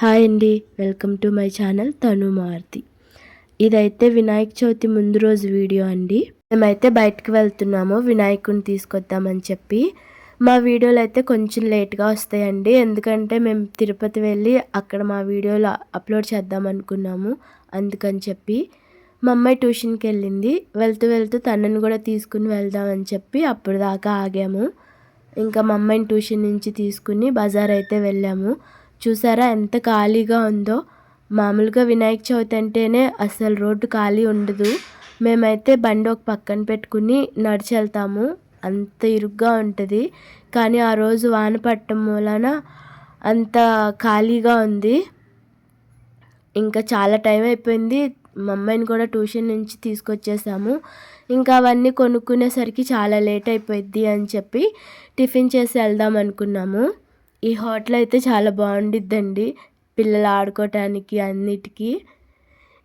Hi అండి welcome to my channel తను మారుతి. ఇదైతే వినాయక చవితి ముందు రోజు వీడియో అండి. మేమైతే బయటకు వెళ్తున్నాము వినాయకుని తీసుకొద్దామని చెప్పి. మా వీడియోలు అయితే కొంచెం లేట్గా వస్తాయండి ఎందుకంటే మేము తిరుపతి వెళ్ళి అక్కడ మా వీడియోలు అప్లోడ్ చేద్దాం అనుకున్నాము అందుకని చెప్పి. మా అమ్మాయి ట్యూషన్కి వెళ్ళింది వెళ్తూ వెళ్తూ తనని కూడా తీసుకుని వెళ్దామని చెప్పి అప్పుడు దాకా ఆగాము. ఇంకా మా అమ్మాయిని ట్యూషన్ నుంచి తీసుకుని బజార్ అయితే వెళ్ళాము. చూసారా ఎంత ఖాళీగా ఉందో? మామూలుగా వినాయక చవితి అంటేనే అసలు రోడ్డు ఖాళీ ఉండదు. మేమైతే బండి ఒక పక్కన పెట్టుకుని నడిచి వెళ్తాము అంత ఇరుగ్గా ఉంటుంది. కానీ ఆ రోజు వాన పట్టడం మూలన అంత ఖాళీగా ఉంది. ఇంకా చాలా టైం అయిపోయింది. మా అమ్మాయిని కూడా ట్యూషన్ నుంచి తీసుకొచ్చేసాము. ఇంకా అవన్నీ కొనుక్కునేసరికి చాలా లేట్ అయిపోయింది అని చెప్పి టిఫిన్ చేసి వెళ్దాం అనుకున్నాము. ఈ హోటల్ అయితే చాలా బాగుండిద్దండి. పిల్లలు ఆడుకోవటానికి అన్నిటికీ.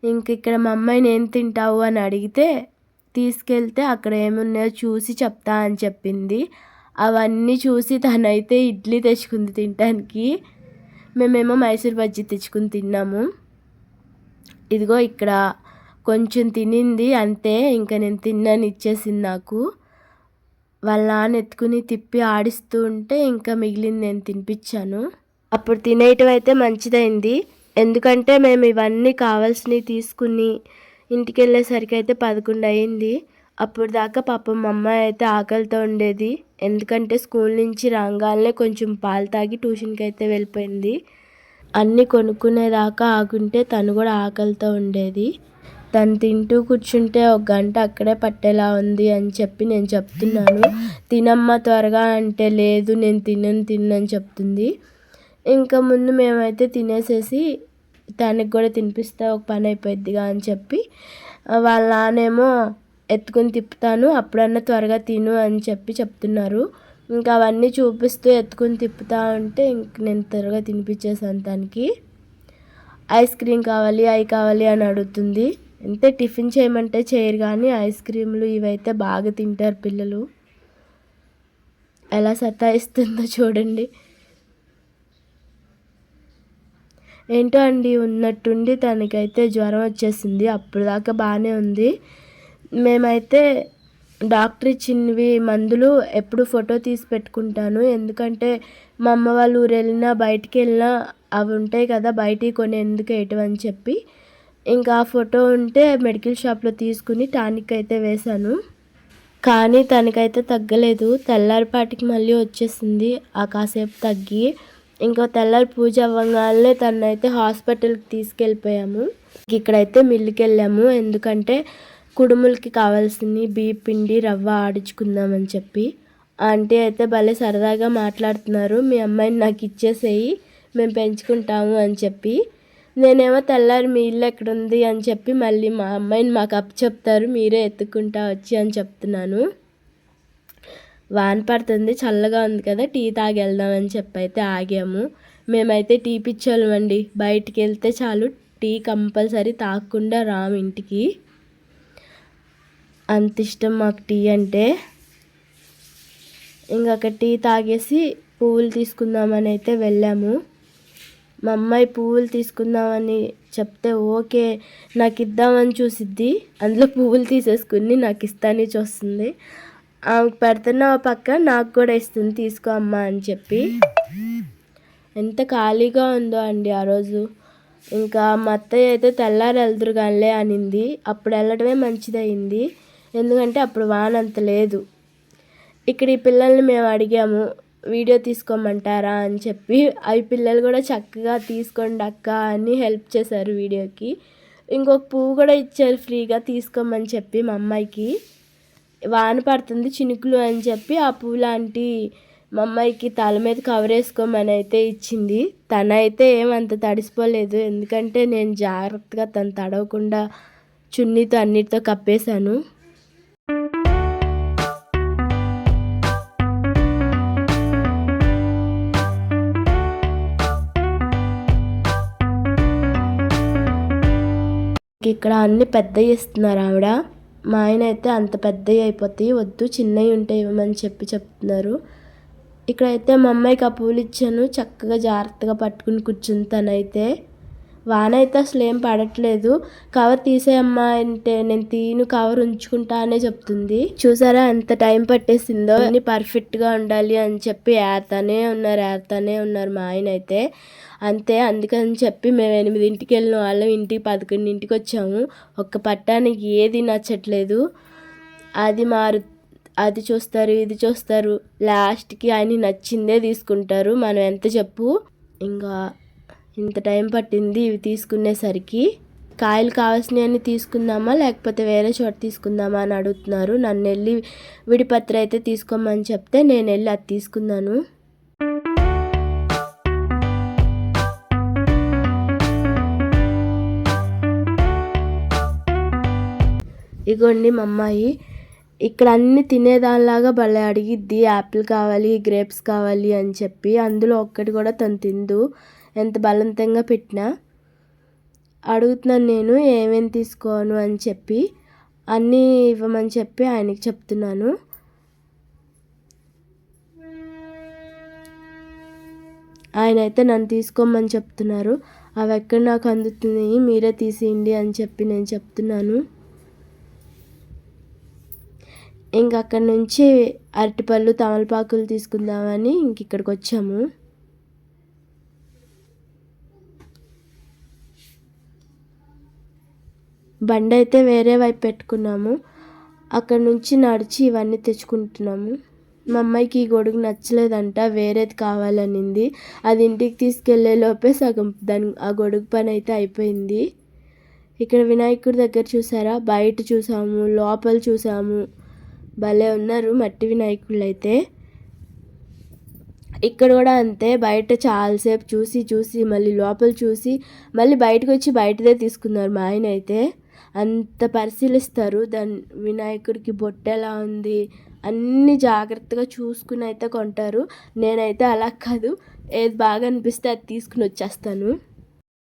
ఇంక ఇక్కడ మా అమ్మాయిని ఏం తింటావు? అని అడిగితే తీసుకెళ్తే అక్కడ ఏమున్నాయో చూసి చెప్తా అని చెప్పింది. అవన్నీ చూసి తనైతే ఇడ్లీ తెచ్చుకుంది తినడానికి మేమేమో మైసూర్ బజ్జీ తెచ్చుకుని తిన్నాము. ఇదిగో ఇక్కడ కొంచెం తినింది అంతే ఇంకా నేను తిన్నాను ఇచ్చేసింది నాకు. వాళ్ళ నాన్న ఎత్తుకుని తిప్పి ఆడిస్తూ ఉంటే ఇంకా మిగిలింది నేను తినిపించాను. అప్పుడు తినేయటం అయితే మంచిదైంది. ఎందుకంటే మేము ఇవన్నీ కావాల్సినవి తీసుకుని ఇంటికి వెళ్ళేసరికి అయితే పదకొండు అయింది. అప్పుడు దాకా పాపం మా అమ్మాయి అయితే ఆకలితో ఉండేది. ఎందుకంటే స్కూల్ నుంచి రాగానే కొంచెం పాలు తాగి ట్యూషన్కి అయితే వెళ్ళిపోయింది. అన్నీ కొనుక్కునేదాకా ఆగుంటే తను కూడా ఆకలితో ఉండేది. తను తింటూ కూర్చుంటే ఒక గంట అక్కడే పట్టేలా ఉంది అని చెప్పి నేను చెప్తున్నాను. తినమ్మ త్వరగా అంటే లేదు నేను తినను తినని చెప్తుంది. ఇంకా ముందు మేమైతే తినేసేసి తనకి కూడా తినిపిస్తే ఒక పని అయిపోద్దిగా అని చెప్పి వాళ్ళ నానేమో ఎత్తుకుని తిప్పుతాను అప్పుడన్నా త్వరగా తిను అని చెప్పి చెప్తున్నారు. ఇంకా అవన్నీ చూపిస్తూ ఎత్తుకుని తిప్పుతా ఉంటే ఇంక నేను త్వరగా తినిపించేసాను తనకి. ఐస్ క్రీమ్ కావాలి అవి కావాలి అని అడుగుతుంది. అంతే టిఫిన్ చేయమంటే చేయరు కానీ ఐస్ క్రీమ్లు ఇవైతే బాగా తింటారు పిల్లలు. ఎలా సతాయిస్తుందో చూడండి. ఏంటో అండి ఉన్నట్టుండి తనకైతే జ్వరం వచ్చేసింది. అప్పుడు దాకా బాగానే ఉంది. మేమైతే డాక్టర్ ఇచ్చినవి మందులు ఎప్పుడు ఫోటో తీసి పెట్టుకుంటాను. ఎందుకంటే మా అమ్మ వాళ్ళ ఊరు వెళ్ళినా బయటికి వెళ్ళినా అవి ఉంటాయి కదా బయటికి కొని ఎందుకు వేయటం అని చెప్పి. ఇంకా ఆ ఫోటో ఉంటే మెడికల్ షాప్లో తీసుకుని టానిక్ అయితే వేశాను. కానీ తనకైతే తగ్గలేదు. తెల్లారిపాటికి మళ్ళీ వచ్చేసింది. ఆ కాసేపు తగ్గి ఇంకా తెల్లారి పూజ అవ్వగానే తనైతే హాస్పిటల్కి తీసుకెళ్ళిపోయాము. ఇక్కడైతే మిల్లుకి వెళ్ళాము ఎందుకంటే కుడుములకి కావాల్సింది బియ్య పిండి రవ్వ ఆడించుకుందామని చెప్పి. ఆంటీ అయితే భలే సరదాగా మాట్లాడుతున్నారు. మీ అమ్మాయిని నాకు ఇచ్చేసేయి. మేము పెంచుకుంటాము అని చెప్పి. నేనేమో తెల్లారి మీ ఇల్లు ఎక్కడుంది అని చెప్పి మళ్ళీ మా అమ్మాయిని మాకు అప్పు చెప్తారు మీరే ఎత్తుకుంటా వచ్చి అని చెప్తున్నాను. వాన పడుతుంది చల్లగా ఉంది కదా టీ తాగి వెళ్దామని చెప్పి అయితే ఆగాము. మేమైతే టీ పిచ్చోళ్ళమండి. బయటికి వెళ్తే చాలు టీ కంపల్సరీ తాగకుండా రాము ఇంటికి. అంత ఇష్టం మాకు టీ అంటే. ఇంకొక టీ తాగేసి పువ్వులు తీసుకుందామని అయితే వెళ్ళాము. మా అమ్మాయి పువ్వులు తీసుకుందామని చెప్తే ఓకే నాకు ఇద్దామని చూసిద్ది. అందులో పువ్వులు తీసేసుకుని నాకు ఇస్తాని చూస్తుంది. ఆమెకు పెడుతున్న పక్క నాకు కూడా ఇస్తుంది తీసుకో అమ్మ అని చెప్పి. ఎంత ఖాళీగా ఉందో అండి ఆ రోజు. ఇంకా మా అత్తయ్య అయితే తెల్లారి వెళ్తురు కానీ అనింది. అప్పుడు వెళ్ళడమే మంచిదయింది. ఎందుకంటే అప్పుడు వాన అంత లేదు. ఇక్కడ ఈ పిల్లల్ని మేము అడిగాము వీడియో తీసుకోమంటారా అని చెప్పి అవి పిల్లలు కూడా చక్కగా తీసుకోండి అక్క అని హెల్ప్ చేశారు వీడియోకి. ఇంకొక పువ్వు కూడా ఇచ్చారు ఫ్రీగా తీసుకోమని చెప్పి మా అమ్మాయికి. వాన పడుతుంది చినుకులు అని చెప్పి ఆ పువ్వు లాంటి మా అమ్మాయికి తల మీద కవర్ వేసుకోమని అయితే ఇచ్చింది. తన అయితే ఏమంత తడిసిపోలేదు. ఎందుకంటే నేను జాగ్రత్తగా తను తడవకుండా చున్నీతో అన్నిటితో కప్పేశాను. ఇక్కడ అన్ని పెద్దవి ఇస్తున్నారు ఆవిడ. మా ఆయన అయితే అంత పెద్దవి అయిపోతాయి. వద్దు చిన్నవి ఉంటే ఇవ్వమని చెప్పి చెప్తున్నారు. ఇక్కడైతే మా అమ్మాయికి ఆ పూలు ఇచ్చాను. చక్కగా జాగ్రత్తగా పట్టుకుని కూర్చుంది తనైతే. వాన అయితే అసలు ఏం పడట్లేదు. కవర్ తీసేయమ్మా అంటే నేను తీను కవర్ ఉంచుకుంటా అనే చెప్తుంది. చూసారా ఎంత టైం పట్టేసిందో? అన్ని పర్ఫెక్ట్గా ఉండాలి అని చెప్పి ఏరతానే ఉన్నారు ఏరతానే ఉన్నారు మా ఆయన అయితే. అంతే అందుకని చెప్పి మేము ఎనిమిదింటికి వెళ్ళిన వాళ్ళం ఇంటికి పదకొండింటికి వచ్చాము. ఒక్క పట్టానికి ఏది నచ్చట్లేదు. అది మారు అది చూస్తారు ఇది చూస్తారు. లాస్ట్కి ఆయన నచ్చిందే తీసుకుంటారు. మనం ఎంత చెప్పు? ఇంకా ఇంత టైం పట్టింది ఇవి తీసుకునేసరికి. కాయలు కావాల్సినవన్నీ తీసుకుందామా లేకపోతే వేరే చోట తీసుకుందామా అని అడుగుతున్నారు. నన్ను వెళ్ళి విడిపత్ర అయితే తీసుకోమని చెప్తే నేను వెళ్ళి అది తీసుకున్నాను. ఇగోండి మా అమ్మాయి ఇక్కడ అన్ని తినేదానిలాగా భలే అడిగిద్ది. యాపిల్ కావాలి గ్రేప్స్ కావాలి అని చెప్పి అందులో ఒక్కటి కూడా తను తిందు. ఎంత బలవంతంగా పెట్టినా అడుగుతున్నాను నేను ఏమేమి తీసుకోను అని చెప్పి అన్నీ ఇవ్వమని చెప్పి ఆయనకి చెప్తున్నాను. ఆయన అయితే నన్ను తీసుకోమని చెప్తున్నారు. అవి ఎక్కడ నాకు అందుతున్నాయి మీరే తీసేయండి అని చెప్పి నేను చెప్తున్నాను. ఇంక అక్కడి నుంచి అరటిపళ్ళు తమలపాకులు తీసుకుందామని ఇంక ఇక్కడికి వచ్చాము. బండి అయితే వేరే వైపు పెట్టుకున్నాము. అక్కడ నుంచి నడిచి ఇవన్నీ తెచ్చుకుంటున్నాము. మా అమ్మాయికి ఈ గొడుగు నచ్చలేదంట వేరేది కావాలనింది. అది ఇంటికి తీసుకెళ్ళే లోపే సగం దాని ఆ గొడుగు పని అయితే అయిపోయింది. ఇక్కడ వినాయకుడి దగ్గర చూసారా? బయట చూసాము లోపల చూసాము. భలే ఉన్నారు మట్టి వినాయకుళ్ళు అయితే ఇక్కడ కూడా అంతే బయట చాలాసేపు చూసి చూసి మళ్ళీ లోపల చూసి మళ్ళీ బయటకు వచ్చి బయటదే తీసుకున్నారు మా ఆయన అయితే. అంత పరిశీలిస్తారు. దాని వినాయకుడికి బొట్టు ఎలా ఉంది? అన్ని జాగ్రత్తగా చూసుకుని అయితే కొంటారు. నేనైతే అలా కాదు. ఏది బాగా అనిపిస్తే అది తీసుకుని వచ్చేస్తాను.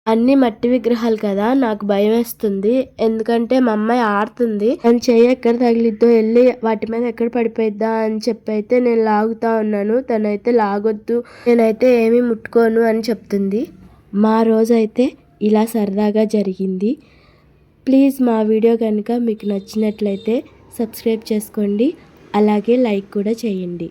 అన్ని మట్టి విగ్రహాలు కదా? నాకు భయం వేస్తుంది. ఎందుకంటే మా అమ్మాయి ఆడుతుంది. అని చెయ్యి ఎక్కడ తగిలిద్దో వెళ్ళి వాటి మీద ఎక్కడ పడిపోయిద్దా అని చెప్పి అయితే నేను లాగుతా ఉన్నాను. తనైతే లాగొద్దు. నేనైతే ఏమీ ముట్టుకోను అని చెప్తుంది. మా రోజైతే ఇలా సరదాగా జరిగింది. ప్లీజ్ మా వీడియో కనుక మీకు నచ్చినట్లయితే సబ్స్క్రైబ్ చేసుకోండి. అలాగే లైక్ కూడా చేయండి.